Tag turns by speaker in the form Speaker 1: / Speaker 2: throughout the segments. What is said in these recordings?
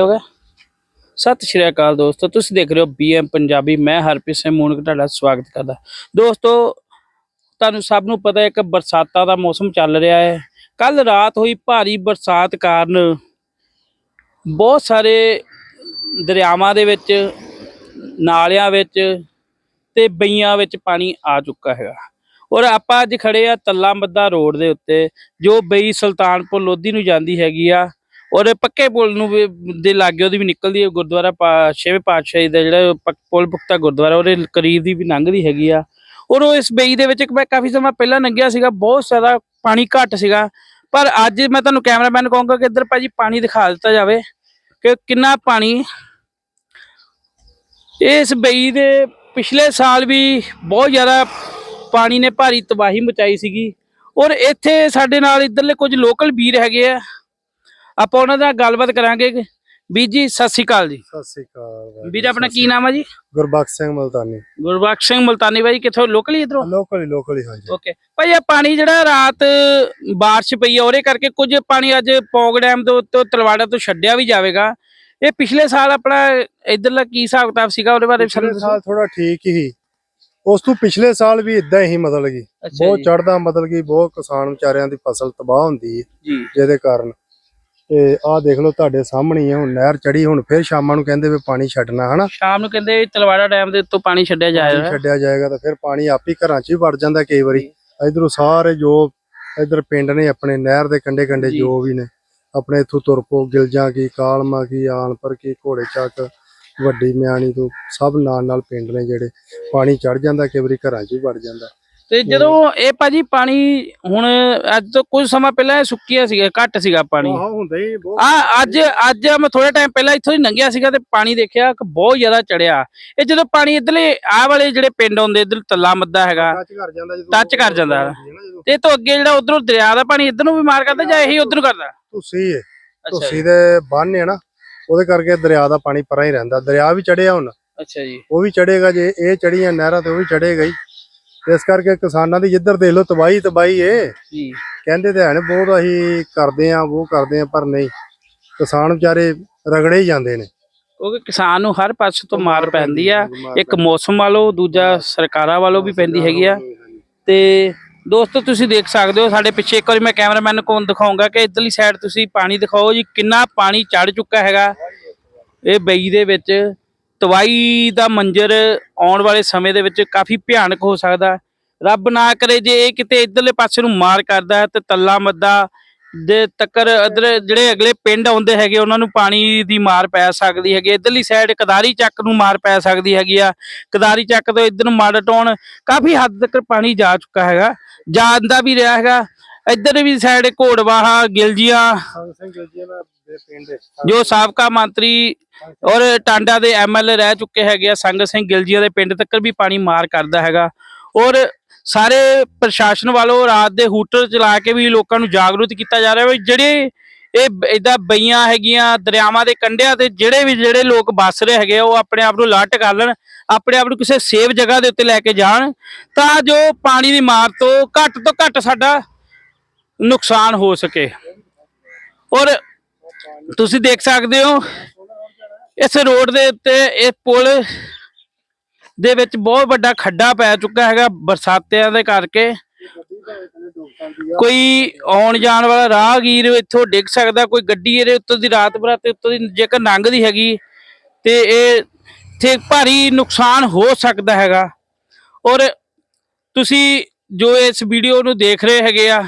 Speaker 1: ਹੋ ਗਿਆ। ਸਤਿ ਸ਼੍ਰੀ ਅਕਾਲ ਦੋਸਤੋ, ਤੁਸੀਂ ਦੇਖ ਰਹੇ ਹੋ ਬੀਐਮ ਪੰਜਾਬੀ। ਮੈਂ ਹਰਪ੍ਰੀਤ ਸਿੰਘ ਮੂਨਕ, ਤੁਹਾਡਾ ਸਵਾਗਤ ਕਰਦਾ। ਦੋਸਤੋ, ਤੁਹਾਨੂੰ ਸਭ ਨੂੰ ਪਤਾ ਹੈ ਕਿ ਬਰਸਾਤਾਂ ਦਾ ਮੌਸਮ ਚੱਲ ਰਿਹਾ ਹੈ। ਕੱਲ ਰਾਤ ਹੋਈ ਭਾਰੀ ਬਰਸਾਤ ਕਾਰਨ ਬਹੁਤ ਸਾਰੇ ਦਰਿਆਵਾਂ ਦੇ ਵਿੱਚ, ਨਾਲਿਆਂ ਵਿੱਚ ਤੇ ਬਈਆਂ ਵਿੱਚ ਪਾਣੀ ਆ ਚੁੱਕਾ ਹੈਗਾ। ਔਰ ਆਪਾਂ ਅੱਜ ਖੜੇ ਆ ਤੱਲਾ ਮੱਦਾ ਰੋਡ ਦੇ ਉੱਤੇ, ਜੋ ਬਈ ਸੁਲਤਾਨਪੁਰ ਲੋਧੀ ਨੂੰ ਜਾਂਦੀ ਹੈਗੀ ਆ। ਔਰ ਪੱਕੇ ਪੁਲ ਨੂੰ ਵੀ, ਦੇ ਲਾਗੇ ਉਹਦੀ ਵੀ ਨਿਕਲਦੀ ਹੈ ਗੁਰਦੁਆਰਾ ਪਾ- ਛੇਵੇਂ ਪਾਤਸ਼ਾਹੀ ਦਾ ਜਿਹੜਾ ਪੱਕ- ਪੁਲ ਪੁਖਤਾ ਗੁਰਦੁਆਰਾ, ਉਹਦੇ ਕਰੀਬ ਦੀ ਵੀ ਲੰਘਦੀ ਹੈਗੀ ਆ। ਔਰ ਉਹ ਇਸ ਬਈ ਦੇ ਵਿੱਚ ਮੈਂ ਕਾਫੀ ਸਮਾਂ ਪਹਿਲਾਂ ਲੰਘਿਆ ਸੀਗਾ, ਬਹੁਤ ਜ਼ਿਆਦਾ ਪਾਣੀ ਘੱਟ ਸੀਗਾ। ਪਰ ਅੱਜ ਮੈਂ ਤੁਹਾਨੂੰ ਕੈਮਰਾਮੈਨ ਕਹੂੰਗਾ ਕਿ ਇੱਧਰ ਭਾਜੀ ਪਾਣੀ ਦਿਖਾ ਦਿੱਤਾ ਜਾਵੇ ਕਿ ਕਿੰਨਾ ਪਾਣੀ। ਇਸ ਬਈ ਦੇ ਪਿਛਲੇ ਸਾਲ ਵੀ ਬਹੁਤ ਜ਼ਿਆਦਾ ਪਾਣੀ ਨੇ ਭਾਰੀ ਤਬਾਹੀ ਮਚਾਈ ਸੀਗੀ। ਔਰ ਇੱਥੇ ਸਾਡੇ ਨਾਲ ਇੱਧਰਲੇ ਕੁਝ ਲੋਕਲ ਵੀਰ ਹੈਗੇ ਆ। ਆਪਾਂ ਉਹਨਾਂ ਨਾਲ ਗੱਲਬਾਤ ਕਰਾਂਗੇ ਵੀਰ ਜੀ ਸਤਿ ਸ਼੍ਰੀ ਅਕਾਲ ਜੀ।
Speaker 2: ਸਤਿ ਸ੍ਰੀ ਅਕਾਲ
Speaker 1: ਵੀਰ ਆਪਣਾ ਕੀ ਨਾਮ ਹੈ ਜੀ?
Speaker 2: ਗੁਰਬਖਸ਼ ਸਿੰਘ ਮਲਤਾਨੀ।
Speaker 1: ਗੁਰਬਖਸ਼ ਸਿੰਘ ਮਲਤਾਨੀ ਬਾਈ ਕਿੱਥੋਂ? ਲੋਕਲ ਹੀ ਇਧਰੋਂ?
Speaker 2: ਲੋਕਲ ਹੀ ਲੋਕਲ ਹੀ ਹਾਂਜੀ।
Speaker 1: ਓਕੇ ਭਾਈ ਇਹ ਪਾਣੀ ਜਿਹੜਾ ਰਾਤ ਬਾਰਿਸ਼ ਪਈ ਆ ਉਹਦੇ ਕਰਕੇ ਕੁਝ ਪਾਣੀ ਅੱਜ ਪੌਗ ਡੈਮ ਤੋਂ ਤਲਵਾੜਾ ਤੋਂ ਛੱਡਿਆ ਵੀ ਜਾਵੇਗਾ। ਇਹ ਪਿਛਲੇ ਸਾਲ ਆਪਣਾ ਇਧਰਲਾ ਕੀ ਹਿਸਾਬ ਕਿਤਾਬ ਸੀਗਾ ਉਹਦੇ ਬਾਰੇ
Speaker 2: ਪਿਛਲੇ ਸਾਲ ਥੋੜਾ ਠੀਕ ਹੀ। ਉਸ ਤੋਂ ਪਿਛਲੇ ਸਾਲ ਵੀ ਇਦਾਂ ਹੀ ਮਤਲਬ ਕੀ
Speaker 1: ਅੱਛਾ
Speaker 2: ਬਹੁਤ ਚੜਦਾ ਮਤਲਬ ਕੀ ਬਹੁਤ ਕਿਸਾਨ ਵਿਚਾਰਿਆਂ ਦੀ ਫਸਲ ਤਬਾਹ ਹੁੰਦੀ ਹੈ ਜਿਹਦੇ ਕਾਰਨ। ਤੇ ਆਹ ਦੇਖ ਲਓ ਤੁਹਾਡੇ ਸਾਹਮਣੇ ਹੀ ਹੈ ਹੁਣ ਨਹਿਰ ਚੜੀ ਹੁਣ ਫਿਰ ਸ਼ਾਮਾਂ ਨੂੰ ਕਹਿੰਦੇ ਵੀ ਪਾਣੀ ਛੱਡਣਾ ਹਨਾ?
Speaker 1: ਸ਼ਾਮ ਨੂੰ ਕਹਿੰਦੇ ਤਲਵਾੜਾ ਡੈਮ ਦੇ ਉੱਤੋਂ ਪਾਣੀ ਛੱਡਿਆ
Speaker 2: ਪਾਣੀ
Speaker 1: ਜਾਏਗਾ।
Speaker 2: ਛੱਡਿਆ ਜਾਏਗਾ ਤਾਂ ਫਿਰ ਪਾਣੀ ਆਪ ਹੀ ਘਰਾਂ 'ਚ ਹੀ ਵੜ ਜਾਂਦਾ ਕਈ ਵਾਰੀ। ਇਧਰੋਂ ਸਾਰੇ ਜੋ ਇਧਰ ਪਿੰਡ ਨੇ ਆਪਣੇ ਨਹਿਰ ਦੇ ਕੰਡੇ ਕੰਡੇ
Speaker 1: ਜੀ।
Speaker 2: ਜੋ ਵੀ ਨੇ ਆਪਣੇ ਇਥੋਂ ਤੁਰਪੋ ਗਿਲਜਾਂ ਕੀ ਕਾਲਮਾ ਕੀ ਆਨਪਰ ਕੀ ਘੋੜੇ ਚੱਕ ਵੱਡੀ ਮਿਆਣੀ ਤੋਂ ਸਭ ਨਾਲ ਨਾਲ ਪਿੰਡ ਨੇ ਜਿਹੜੇ। ਪਾਣੀ ਚੜ ਜਾਂਦਾ ਕਈ ਵਾਰੀ ਘਰਾਂ 'ਚ ਹੀ ਵੜ ਜਾਂਦਾ।
Speaker 1: ਤੇ ਜਦੋਂ ਇਹ ਭਾਜੀ ਪਾਣੀ ਹੁਣ ਅੱਜ ਤੋਂ ਕੁਝ ਸਮਾਂ ਪਹਿਲਾਂ ਇਹ ਸੁੱਕਿਆ ਸੀਗਾ ਘੱਟ ਸੀਗਾ ਪਾਣੀ।
Speaker 2: ਆਹ ਹੁੰਦਾ ਹੀ ਬਹੁਤ।
Speaker 1: ਆ ਅੱਜ ਅੱਜ ਮੈਂ ਥੋੜਾ ਟਾਈਮ ਪਹਿਲਾਂ ਇੱਥੋਂ ਹੀ ਲੰਘਿਆ ਸੀਗਾ ਤੇ ਪਾਣੀ ਦੇਖਿਆ ਕਿ ਬਹੁਤ ਜ਼ਿਆਦਾ ਚੜਿਆ। ਇਹ ਜਦੋਂ ਪਾਣੀ ਇਧਰਲੇ ਆਹ ਵਾਲੇ ਜਿਹੜੇ ਪਿੰਡ ਆਉਂਦੇ ਇਧਰ ਤੱਲਾ ਮੱਦਾ ਹੈਗਾ
Speaker 2: ਟੱਚ ਕਰ ਜਾਂਦਾ ਜਦੋਂ
Speaker 1: ਟੱਚ ਕਰ ਜਾਂਦਾ। ਤੇ ਇਹ ਤੋਂ ਅੱਗੇ ਜਿਹੜਾ ਉਧਰੋਂ ਦਰਿਆ ਦਾ ਪਾਣੀ ਇਧਰ ਨੂੰ ਵੀ ਮਾਰ ਕਰਦਾ ਜਾਂ ਇਹੀ ਉਧਰ ਕਰਦਾ?
Speaker 2: ਤੁਸੀਂ ਹੈ ਤੁਸੀਂ ਦੇ ਬੰਨ ਹੈ ਨਾ ਉਹਦੇ ਕਰਕੇ ਦਰਿਆ ਦਾ ਪਾਣੀ ਪਰਾਂ ਹੀ ਰਹਿੰਦਾ। ਦਰਿਆ ਵੀ ਚੜਿਆ ਹੁਣ।
Speaker 1: ਅੱਛਾ ਜੀ।
Speaker 2: ਉਹ ਵੀ ਚੜੇਗਾ ਜੇ ਇਹ ਚੜੀਆਂ ਨਹਿਰਾਂ ਤੇ ਉਹ ਵੀ ਚੜੇਗਾ ਹੀ। ਇਸ ਕਰਕੇ ਕਿਸਾਨਾਂ ਦੀ ਜਿੱਧਰ ਦੇਖ ਲਓ ਤਬਾਹੀ ਤਬਾਹੀ ਏ।
Speaker 1: ਜੀ।
Speaker 2: ਕਹਿੰਦੇ ਤੇ ਹਨ ਬਹੁਤ ਅਸੀਂ ਕਰਦੇ ਆ ਉਹ ਕਰਦੇ ਆ ਪਰ ਨਹੀਂ। ਕਿਸਾਨ ਵਿਚਾਰੇ ਰਗੜੇ ਹੀ ਜਾਂਦੇ ਨੇ।
Speaker 1: ਕਿਉਂਕਿ ਕਿਸਾਨ ਨੂੰ ਹਰ ਪਾਸੇ ਤੋਂ ਮਾਰ ਪੈਂਦੀ ਆ। ਇੱਕ ਮੌਸਮ ਵਾਲੋ ਦੂਜਾ ਸਰਕਾਰਾਂ ਵਾਲੋ ਵੀ ਪੈਂਦੀ ਹੈਗੀ ਆ। ਤੇ ਦੋਸਤੋ ਤੁਸੀਂ ਦੇਖ ਸਕਦੇ ਹੋ ਸਾਡੇ ਪਿੱਛੇ ਇੱਕ ਵਾਰੀ ਮੈਂ ਕੈਮਰਾਮੈਨ ਨੂੰ ਕੋਲ ਦਿਖਾਉਂਗਾ ਕਿ ਇਧਰਲੀ ਸਾਈਡ ਤੁਸੀਂ ਪਾਣੀ ਦਿਖਾਓ ਜੀ ਕਿੰਨਾ ਪਾਣੀ ਚੜ ਚੁੱਕਾ ਹੈਗਾ। ਇਹ ਬਈ ਦੇ ਵਿੱਚ ਤਵਾਈ ਦਾ ਮੰਜ਼ਰ ਆਉਣ ਵਾਲੇ ਸਮੇਂ ਦੇ ਵਿੱਚ ਕਾਫੀ ਭਿਆਨਕ ਹੋ ਸਕਦਾ ਰੱਬ ਨਾ ਕਰੇ ਜੇ ਇਹ ਕਿਤੇ ਇਧਰਲੇ ਪਾਸੇ ਨੂੰ ਮਾਰ ਕਰਦਾ ਹੈ ਤੇ ਤੱਲਾ ਮੱਦਾ ਦੇ ਤੱਕਰ ਇਧਰ ਜਿਹੜੇ ਅਗਲੇ ਪਿੰਡ ਆਉਂਦੇ ਹੈਗੇ, ਉਹਨਾਂ ਨੂੰ ਪਾਣੀ ਦੀ ਮਾਰ ਪੈ ਸਕਦੀ ਹੈਗੀ ਇਧਰਲੀ ਸਾਈਡ ਕਦਾਰੀ ਚੱਕ ਨੂੰ ਮਾਰ ਪੈ ਸਕਦੀ ਹੈਗੀ ਆ। ਕਦਾਰੀ ਚੱਕ ਤੋਂ ਇਧਰ ਨੂੰ ਮਾੜਾ ਟਾਉਣ ਕਾਫੀ ਹੱਦ ਤੱਕ ਪਾਣੀ ਜਾ ਚੁੱਕਾ ਹੈਗਾ। ਜਾਂਦਾ ਵੀ ਰਿਹਾ ਹੈਗਾ। ਇੱਧਰ ਵੀ ਸਾਈਡ ਘੋੜਵਾਹਾ ਗਿਲਜੀਆਂ
Speaker 2: ਸੰਗ ਸਿੰਘ ਜੀ ਦਾ ਪਿੰਡ
Speaker 1: ਜੋ ਸਾਬਕਾ ਮੰਤਰੀ ਔਰ ਟਾਂਡਾ ਦੇ ਐਮਐਲਏ ਰਹਿ ਚੁੱਕੇ ਹੈਗੇ ਆ ਸੰਗਤ ਸਿੰਘ ਗਿਲਜੀਆਂ ਦੇ ਪਿੰਡ ਤੱਕ ਵੀ ਪਾਣੀ ਮਾਰ ਕਰਦਾ ਹੈਗਾ। ਔਰ ਸਾਰੇ ਪ੍ਰਸ਼ਾਸਨ ਵੱਲੋਂ ਰਾਤ ਦੇ ਹੂਟਰ ਚਲਾ ਕੇ ਵੀ ਲੋਕਾਂ ਨੂੰ ਜਾਗਰੂਕ ਕੀਤਾ ਜਾ ਰਿਹਾ ਵੀ ਜਿਹੜੇ ਇਹ ਇਦਾਂ ਬਈਆਂ ਹੈਗੀਆਂ ਦਰਿਆਵਾਂ ਦੇ ਕੰਢਿਆਂ ਤੇ ਜਿਹੜੇ ਵੀ ਜਿਹੜੇ ਲੋਕ ਵੱਸ ਰਹੇ ਹੈਗੇ ਆ, ਉਹ ਆਪਣੇ ਆਪ ਨੂੰ ਲਾਟ ਕਰ ਲੈਣ ਆਪਣੇ ਆਪ ਨੂੰ ਕਿਸੇ ਸੇਫ ਜਗ੍ਹਾ ਦੇ ਉੱਤੇ ਲੈ ਕੇ ਜਾਣ ਤਾਂ ਜੋ ਪਾਣੀ ਦੀ ਮਾਰ ਤੋਂ ਘੱਟ ਤੋਂ ਘੱਟ ਸਾਡਾ ਨੁਕਸਾਨ ਹੋ ਸਕੇ। ਔਰ ਤੁਸੀਂ ਦੇਖ ਸਕਦੇ ਹੋ, ਇਸ ਰੋਡ ਦੇ ਉੱਤੇ ਇਹ ਪੁਲ ਦੇ ਵਿੱਚ ਬਹੁਤ ਵੱਡਾ ਖੱਡਾ ਪੈ ਚੁੱਕਾ ਹੈਗਾ ਬਰਸਾਤਿਆਂ ਦੇ ਕਰਕੇ। ਕੋਈ ਆਉਣ ਜਾਣ ਵਾਲਾ ਰਾਹਗੀਰ ਇੱਥੋਂ ਡਿੱਗ ਸਕਦਾ, ਕੋਈ ਗੱਡੀ ਇਹਦੇ ਉੱਤੋਂ ਦੀ ਰਾਤ ਬਰਾਤੇ ਉੱਤੋਂ ਦੀ ਜੇਕਰ ਲੰਘਦੀ ਹੈਗੀ, ਤੇ ਇਹ ਇੱਥੇ ਭਾਰੀ ਨੁਕਸਾਨ ਹੋ ਸਕਦਾ ਹੈਗਾ। ਔਰ ਤੁਸੀਂ ਜੋ ਇਸ ਵੀਡੀਓ ਨੂੰ ਦੇਖ ਰਹੇ ਹੈਗੇ ਆ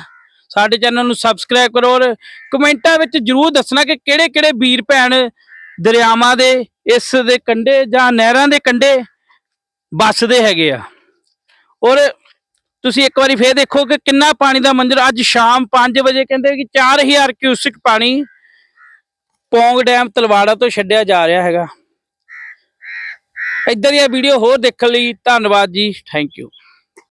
Speaker 1: ਸਾਡੇ ਚੈਨਲ ਨੂੰ ਸਬਸਕ੍ਰਾਈਬ ਕਰੋ ਔਰ ਕਮੈਂਟਾਂ ਵਿੱਚ ਜਰੂਰ ਦੱਸਣਾ ਕਿ ਕਿਹੜੇ ਕਿਹੜੇ ਵੀਰ ਭੈਣ ਦਰਿਆਵਾਂ ਦੇ, ਇਸ ਦੇ ਕੰਢੇ ਜਾਂ ਨਹਿਰਾਂ ਦੇ ਕੰਢੇ ਵੱਸਦੇ ਹੈਗੇ ਆ। ਔਰ ਤੁਸੀਂ ਇੱਕ ਵਾਰੀ ਫੇਰ ਦੇਖੋ ਕਿ ਕਿੰਨਾ ਪਾਣੀ ਦਾ ਮੰਜ਼ਰ, ਅੱਜ ਸ਼ਾਮ 5 ਵਜੇ ਕਹਿੰਦੇ ਕਿ 4000 ਕਿਊਸਿਕ ਪਾਣੀ ਪੌਂਗ ਡੈਮ ਤਲਵਾੜਾ ਤੋਂ ਛੱਡਿਆ ਜਾ ਰਿਹਾ ਹੈਗਾ। ਇੱਧਰ ਇਹ ਵੀਡੀਓ ਹੋਰ ਦੇਖਣ ਲਈ ਧੰਨਵਾਦ ਜੀ ਥੈਂਕ ਯੂ